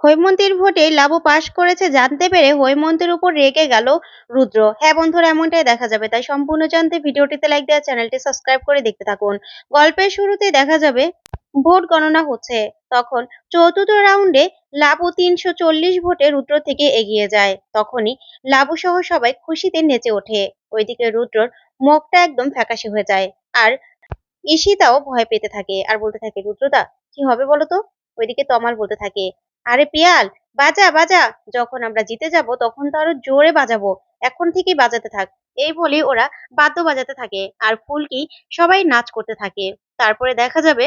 হৈমন্তীর ভোটে লাবু পাশ করেছে জানতে পেরে হৈমন্তীর উপর রেগে গেল রুদ্র। হ্যাঁ বন্ধুরা, এমনটাই দেখা যাবে। তাই সম্পূর্ণ জানতে ভিডিওটিতে লাইক দেওয়া চ্যানেলটি সাবস্ক্রাইব করে দেখতে থাকুন। গল্পের শুরুতে দেখা যাবে, ভোট গণনা হচ্ছে। তখন চতুর্থ রাউন্ডে লাবু তিনশো চল্লিশ ভোটে রুদ্র থেকে এগিয়ে যায়। তখনই লাবু সহ সবাই খুশিতে নেচে ওঠে। ওইদিকে রুদ্রর মুখটা একদম ফ্যাকাশে হয়ে যায়। আর ঈশিতাও ভয় পেতে থাকে। আর বলতে থাকে, রুদ্রদা, কি হবে বলতো ওইদিকে তমাল বলতে থাকে আরে পিয়াল, বাজা বাজা। যখন আমরা জিতে যাব, তখন তো আরও জোরে বাজাবো। এখন থেকেই বাজাতে থাক। এই বলে ওরা বাদ্য বাজাতে থাকে আর ফুলকি সবাই নাচ করতে থাকে। তারপরে দেখা যাবে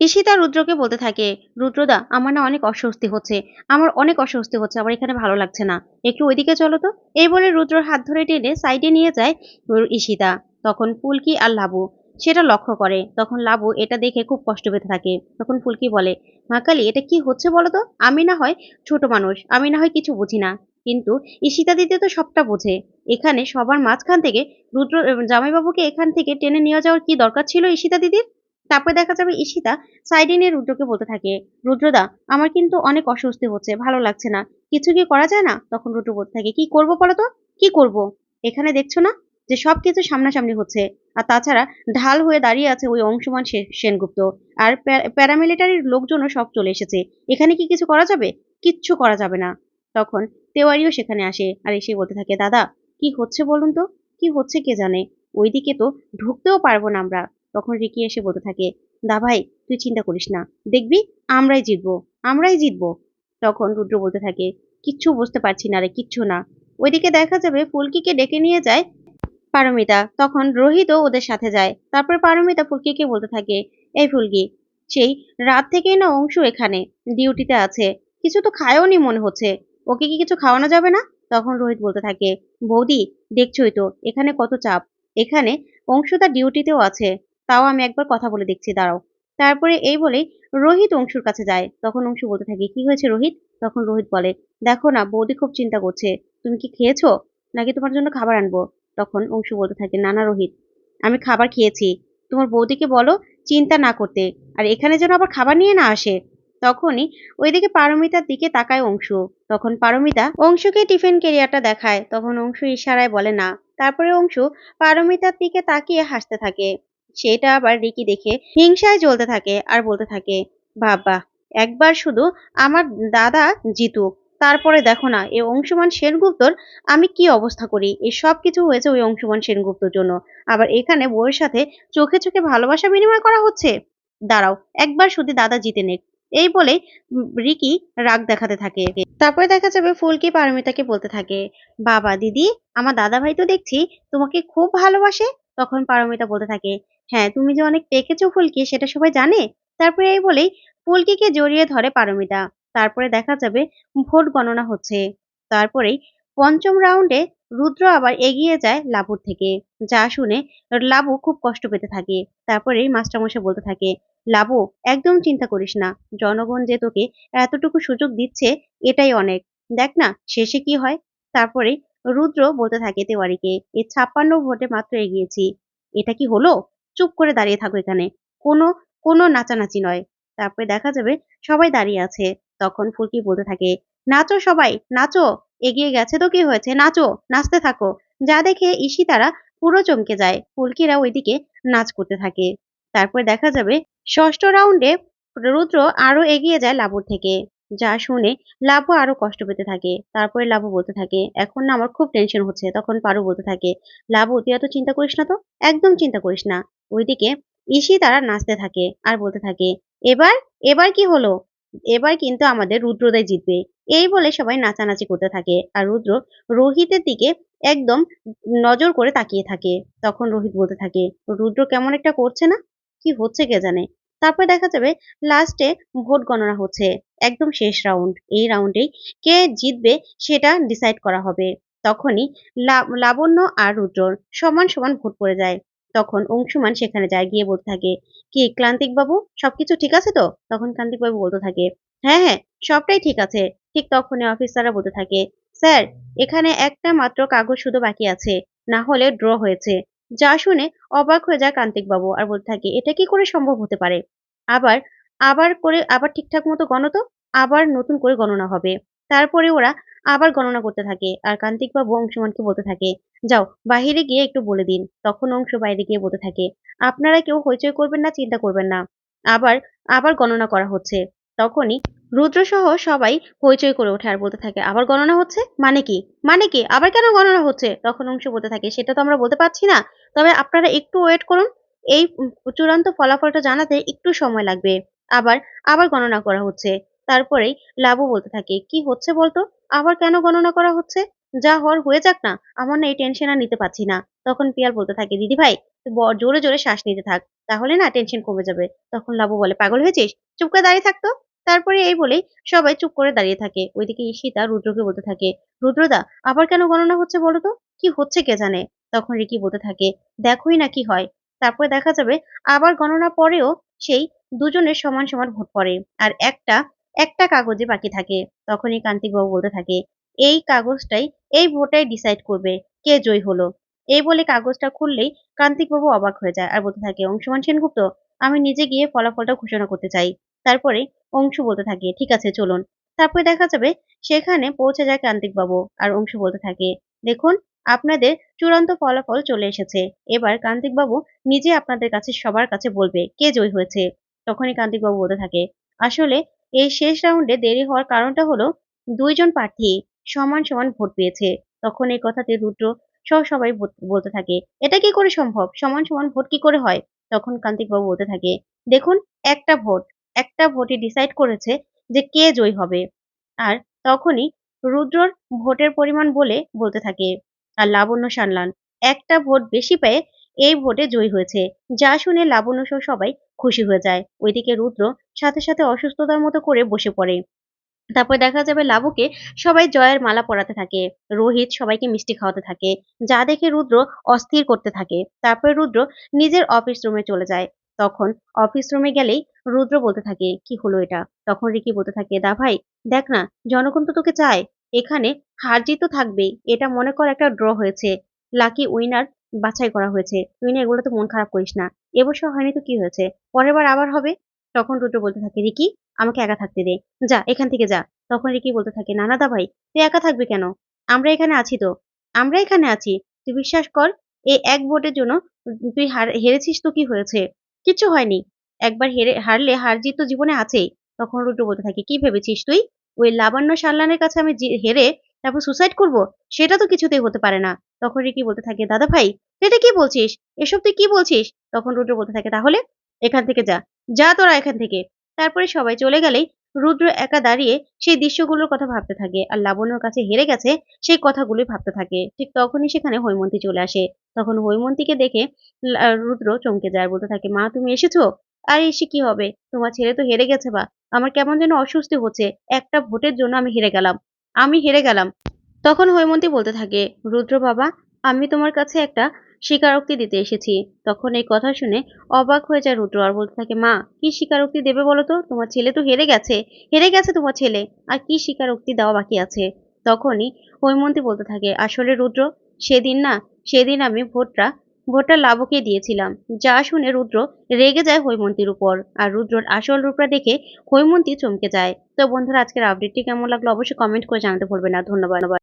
ঈশিতা রুদ্রকে বলতে থাকে, রুদ্রদা, আমার না অনেক অস্বস্তি হচ্ছে। আমার অনেক অস্বস্তি হচ্ছে। আমার এখানে ভালো লাগছে না। একটু ওইদিকে চলো তো। এই বলে রুদ্রর হাত ধরে টেনে সাইডে নিয়ে যায় ঈশিতা। তখন ফুলকি আর লাবু সেটা লক্ষ্য করে। তখন লাবু এটা দেখে খুব কষ্ট পেতে থাকে। তখন ফুলকি বলে মাকালি এটা কি হচ্ছে বলো তো আমি না হয় ছোট মানুষ, আমি না হয় কিছু বুঝি না। কিন্তু ঈশিতা দিদি তো সবটা বোঝে। এখানে সবার মাঝখান থেকে রুদ্র জামাইবাবুকে এখান থেকে টেনে নিয়ে যাওয়ার কি দরকার ছিল ঈশিতা দিদির তারপরে দেখা যাবে ঈশিতা সাইডে নিয়ে রুদ্রকে বলতে থাকে, রুদ্রদা, আমার কিন্তু অনেক অস্বস্তি হচ্ছে, ভালো লাগছে না। কিছু কি করা যায় না? তখন রুদ্র বলতে থাকে, কি করব বলো তো কি করব? এখানে দেখছ না? যে সবকিছু সামনাসামনি হচ্ছে। আর তাছাড়া ঢাল হয়ে দাঁড়িয়ে আছে ওই অংশমান সেনগুপ্ত। আর প্যারামিলিটারির লোকজনও সব চলে এসেছে। এখানে কি কিছু করা যাবে? কিচ্ছু করা যাবে না। তখন তেওয়ারিও সেখানে আসে আর এসে বলতে থাকে, দাদা, কি হচ্ছে বলুন তো? কি হচ্ছে কে জানে? ওইদিকে তো ঢুকতেও পারব না আমরা। তখন রিকি এসে বলতে থাকে, দা ভাই, তুই চিন্তা করিস না। দেখবি, আমরাই জিতবো আমরাই জিতবো। তখন রুদ্র বলতে থাকে, কিচ্ছু বুঝতে পারছি না রে, কিচ্ছু না। ওইদিকে দেখা যাবে ফুলকিকে ডেকে নিয়ে যায় পারমিতা। তখন রোহিতও ওদের সাথে যায়। তারপর পারমিতা ফুলকিকে বলতে থাকে, এই ফুলকি, সেই রাত থেকেই না অংশু এখানে, ডিউটিতে আছে। কিছু তো খায়ওনি মনে হচ্ছে। ওকে কি কিছু খাওয়ানো যাবে না? তখন রোহিত বলতে থাকে, বৌদি, দেখছই তো, এখানে কত চাপ। এখানে অংশ তার ডিউটিতেও আছে। তাও আমি একবার কথা বলে দেখছি, দাঁড়াও। তারপরে এই বলে রোহিত অংশুর কাছে যায়। তখন অংশু বলতে থাকে, কি হয়েছে রোহিত? তখন রোহিত বলে, দেখো না, বৌদি খুব চিন্তা করছে। তুমি কি খেয়েছো? নাকি তোমার জন্য খাবার আনব? তখন অংশু বলতে থাকে, নানা রোহিত, আমি খাবার খেয়েছি। তোমার বৌদিকে বলো চিন্তা না করতে, আর এখানে যেন আবার খাবার নিয়ে না আসে। তখনই ওইদিকে পারমিতার দিকে তাকায় অংশু। তখন পারমিতা অংশুকে টিফিন কেরিয়ারটা দেখায়। তখন অংশু ইশারায় বলে, না। তারপরে অংশু পারমিতার দিকে তাকিয়ে হাসতে থাকে। সেটা আবার রিকি দেখে হিংসায় জ্বলতে থাকে আর বলতে থাকে, বাবা, একবার শুধু আমার দাদা জিতুক। তারপরে দেখো না, এই অংশুমান সেনগুপ্তর আমি কি অবস্থা করি? এই সব কিছু হয়েছে ওই অংশুমান সেনগুপ্তর জন্য। আবার এখানে বউয়ের সাথে চোখে চোখে ভালোবাসা বিনিময় করা হচ্ছে? দাঁড়াও, একবার শুধু দাদা জিতে নেক। এই বলে রিকি রাগ দেখাতে থাকে। তারপরে দেখা যাবে ফুলকি পারমিতাকে বলতে থাকে, বাবা, দিদি, আমার দাদা ভাই তো দেখছি তোমাকে খুব ভালোবাসে। তখন পারমিতা বলতে থাকে হ্যাঁ তুমি যে অনেক পেকেছো ফুলকি, সেটা সবাই জানে? তারপরে এই বলেই ফুলকিকে জড়িয়ে ধরে পারমিতা। তারপরে দেখা যাবে ভোট গণনা হচ্ছে। তারপরেই পঞ্চম রাউন্ডে রুদ্র আবার এগিয়ে যায় লাবুর থেকে, যা শুনে লাবু খুব কষ্ট পেতে থাকে। তারপরেই মাস্টারমশাই বলতে থাকে, লাবু, একদম চিন্তা করিস না। জনগণ যে তোকে এতটুকু সুযোগ দিচ্ছে, এটাই অনেক। দেখ না, শেষে কি হয়? তারপরে রুদ্র বলতে থাকে তেওয়ারিকে এই ছাপ্পান্ন ভোটে মাত্র এগিয়েছি। এটা কি হলো? চুপ করে দাঁড়িয়ে থাকো এখানে। কোনো কোনো নাচানাচি নয়। তারপরে দেখা যাবে সবাই দাঁড়িয়ে আছে। তখন ফুলকি বলতে থাকে, নাচো সবাই, নাচো, এগিয়ে গেছে তো কি হয়েছে? নাচো, নাচতে থাকো। যা দেখে ইসি তারা পুরো চমকে যায়। ফুলকিরা ওইদিকে নাচ করতে থাকে। তারপর দেখা যাবে ষষ্ঠ রাউন্ডে রুদ্র আরও এগিয়ে যায় লাবুর থেকে, যা শুনে লাভু আরও কষ্ট পেতে থাকে। তারপরে লাভু বলতে থাকে, এখন না, আমার খুব টেনশন হচ্ছে। তখন পারু বলতে থাকে লাভু তুই এত চিন্তা করিস না তো? একদম চিন্তা করিস না। ওইদিকে ইসি তারা নাচতে থাকে আর বলতে থাকে, এবার এবার কি হলো? এবার কিন্তু আমাদের রুদ্রদাই জিতবে। এই বলে সবাই নাচানাচি করতে থাকে আর রুদ্র রোহিতের দিকে একদম নজর করে তাকিয়ে থাকে। তখন রোহিত বলতে থাকে, রুদ্র কেমন একটা করছে না? কি হচ্ছে কে জানে? তারপর দেখা যাবে লাস্টে ভোট গণনা হচ্ছে, একদম শেষ রাউন্ড এই রাউন্ডেই কে জিতবে সেটা ডিসাইড করা হবে। তখনই লাবণ্য আর রুদ্রর সমান সমান ভোট পড়ে যায়। তখন অংশুমান সেখানে যায়, গিয়ে বলতে থাকে, কি ক্লান্তিক বাবু? সবকিছু ঠিক আছে তো? তখন ক্লান্তিক বাবু বলতে থাকে হ্যাঁ হ্যাঁ সবটাই ঠিক আছে। ঠিক তখনই অফিসাররা বলতে থাকে, স্যার, এখানে একটা মাত্র কাগজ শুধু বাকি আছে, না হলে ড্র হয়েছে। যা শুনে অবাক হয়ে যায় কান্তিক বাবু আর বলতে থাকে, এটা কি করে সম্ভব হতে পারে? আবার আবার করে, আবার ঠিকঠাক মতো গণত? আবার নতুন করে গণনা হবে। তারপরে ওরা আবার গণনা করতে থাকে। আর কান্তিক কান্তিকবাবু অংশমানকে বলতে থাকে, যাও, বাহিরে গিয়ে একটু বলে দিন। তখন অংশ বাইরে গিয়ে বলতে থাকে, আপনারা কেউ হইচই করবেন না, চিন্তা করবেন না। আবার আবার গণনা করা হচ্ছে। তখনই রুদ্রসহ সবাই হইচই করে ওঠে আর বলতে থাকে, আবার গণনা হচ্ছে? মানে কি? মানে কি? আবার কেন গণনা হচ্ছে? তখন অংশ বলতে থাকে, সেটা তো আমরা বলতে পারছি না। তবে আপনারা একটু ওয়েট করুন। এই চূড়ান্ত ফলাফলটা জানাতে একটু সময় লাগবে। আবার আবার গণনা করা হচ্ছে। তারপরেই লাবু বলতে থাকে, কি হচ্ছে বলতো? আবার কেন গণনা করা হচ্ছে? যা হওয়ার হয়ে যাক না, আমার না এই টেনশন আর নিতে পারছি না। তখন পিয়াল বলতে থাকে, দিদি ভাই জোরে জোরে শ্বাস নিতে থাক, তাহলে না টেনশন কমে যাবে। তখন লাবু বলে, পাগল হয়েছিস? চুপ করে দাঁড়িয়ে থাকতো তারপরে এই বলেই সবাই চুপ করে দাঁড়িয়ে থাকে। ওইদিকে ঈশিতা রুদ্রকে বলতে থাকে, রুদ্রদা, আবার কেন গণনা হচ্ছে বলো তো? কি হচ্ছে কে জানে? তখন রিকি বলতে থাকে, দেখোই না কি হয়। তারপরে দেখা যাবে, আবার গণনা পরেও সেই দুজনের সমান সমান ভোট পড়ে। আর একটা একটা কাগজে বাকি থাকে। তখনই কান্তিকবাবু বলতে থাকে, এই কাগজটাই, এই ভোটাই ডিসাইড করবে কে জয়ী হলো। এই বলে কাগজটা খুললেই কান্তিকবাবু অবাক হয়ে যায় আর বলতে থাকে, অংশমান সেনগুপ্ত, আমি নিজে গিয়ে ফলাফলটা ঘোষণা করতে চাই। তারপরে অংশু বলতে থাকে, ঠিক আছে, চলুন। তারপরে দেখা যাবে সেখানে পৌঁছে যায় কান্তিকবাবু আর অংশু বলতে থাকে, দেখুন, আপনাদের চূড়ান্ত ফলাফল চলে এসেছে। এবার কান্তিকবাবু নিজে আপনাদের কাছে সবার কাছে বলবে কে জয়ী হয়েছে। তখনই কান্তিকবাবু বলতে থাকে, আসলে এই শেষ রাউন্ডে দেরি হওয়ার কারণটা হলো দুইজন প্রার্থী সমান সমান ভোট পেয়েছে। তখন এই কথাতে রুদ্র সহ সবাই বলতে থাকে, এটা কি করে সম্ভব? সমান সমান ভোট কি করে হয়? তখন কান্তিকবাবু বলতে থাকে, দেখুন, একটা ভোট, একটা ভোটে ডিসাইড করেছে যে কে জয়ী হবে। আর তখনই রুদ্রর ভোটের পরিমাণ বলে বলতে থাকে, আর লাবণ্য সানলান, একটা ভোট বেশি পেয়ে এই ভোটে জয়ী হয়েছে। যা শুনে লাবণ্য সহ সবাই খুশি হয়ে যায়। ওইদিকে রুদ্র সাথে সাথে অসুস্থতার মতো করে বসে পড়ে। তারপর দেখা যাবে লাবুকে সবাই জয়ের মালা পরাতে থাকে। রোহিত সবাইকে মিষ্টি খাওয়াতে থাকে। যা দেখে রুদ্র অস্থির করতে থাকে। তারপরে রুদ্র নিজের অফিস রুমে চলে যায়। তখন অফিস রুমে গেলেই রুদ্র বলতে থাকে, কি হলো এটা? তখন রিকি বলতে থাকে, দা ভাই, দেখ না, জনগণ তো তোকে চায়। এখানে হার জিত তো থাকবেই। এটা মনে কর একটা ড্র হয়েছে। লাকি উইনার বাছাই করা হয়েছে। তুই না এগুলো তো মন খারাপ করিস না। এবছর হয়নি তো কি হয়েছে? পরের বার আবার হবে? তখন রুদ্র বলতে থাকে, রিকি, আমাকে একা থাকতে দে। যা, এখান থেকে যা। তখন রিকি বলতে থাকে, না দা ভাই, তুই একা থাকবি কেন? আমরা এখানে আছি তো। আমরা এখানে আছি। তুই বিশ্বাস কর এই এক ভোটের জন্য তুই হার- হেরেছিস তো কি হয়েছে? কিচ্ছু হয়নি। একবার হেরে, হারলে হার জিত তো জীবনে আছেই। তখন রুদ্র বলতে থাকে, কি ভেবেছিস তুই? ওই লাবণ্য সাল্লানের কাছে আমি হেরে তারপর সুসাইড করব? সেটা তো কিছুতেই হতে পারে না। তখন রিকি বলতে থাকে, দাদা ভাই এটা কি বলছিস? এসব তুই কি বলছিস? তখন রুদ্র বলতে থাকে, তাহলে এখান থেকে যা যা তোরা এখান থেকে। তারপরে সবাই চলে গেলেই রুদ্র একা দাঁড়িয়ে সেই দৃশ্যগুলোর কথা ভাবতে থাকে আর লাবণ্যর কাছে হেরে গেছে সেই কথাগুলোই ভাবতে থাকে। ঠিক তখনই সেখানে হৈমন্তী চলে আসে। তখন হৈমন্তীকে দেখে রুদ্র চমকে যায়, বলতে থাকে, মা, তুমি এসেছ? আর, এসে কি হবে? তোমার ছেলে তো হেরে গেছে বা? আমার কেমন যেন অস্বস্তি হচ্ছে। একটা ভোটের জন্য আমি হেরে গেলাম। আমি হেরে গেলাম। তখন হৈমন্তী বলতে থাকে, রুদ্র বাবা, আমি তোমার কাছে একটা স্বীকারোক্তি দিতে এসেছি। তখন এই কথা শুনে অবাক হয়ে যায় রুদ্র আর বলতে থাকে, মা, কি স্বীকারোক্তি দেবে বলো তো? তোমার ছেলে তো হেরে গেছে হেরে গেছে তোমার ছেলে, আর কি স্বীকারোক্তি দেওয়া বাকি আছে? তখনই হৈমন্তী বলতে থাকে, আসলে রুদ্র, সেদিন না, সেদিন আমি ভোটটা ভোটটা লাভকে দিয়েছিলাম। যা শুনে রুদ্র রেগে যায় হৈমন্তীর উপর। আর রুদ্রর আসল রূপটা দেখে হৈমন্তী চমকে যায়। তো বন্ধুরা, আজকের আপডেটটি কেমন লাগল অবশ্যই কমেন্ট করে জানাতে ভুলবে না। ধন্যবাদ।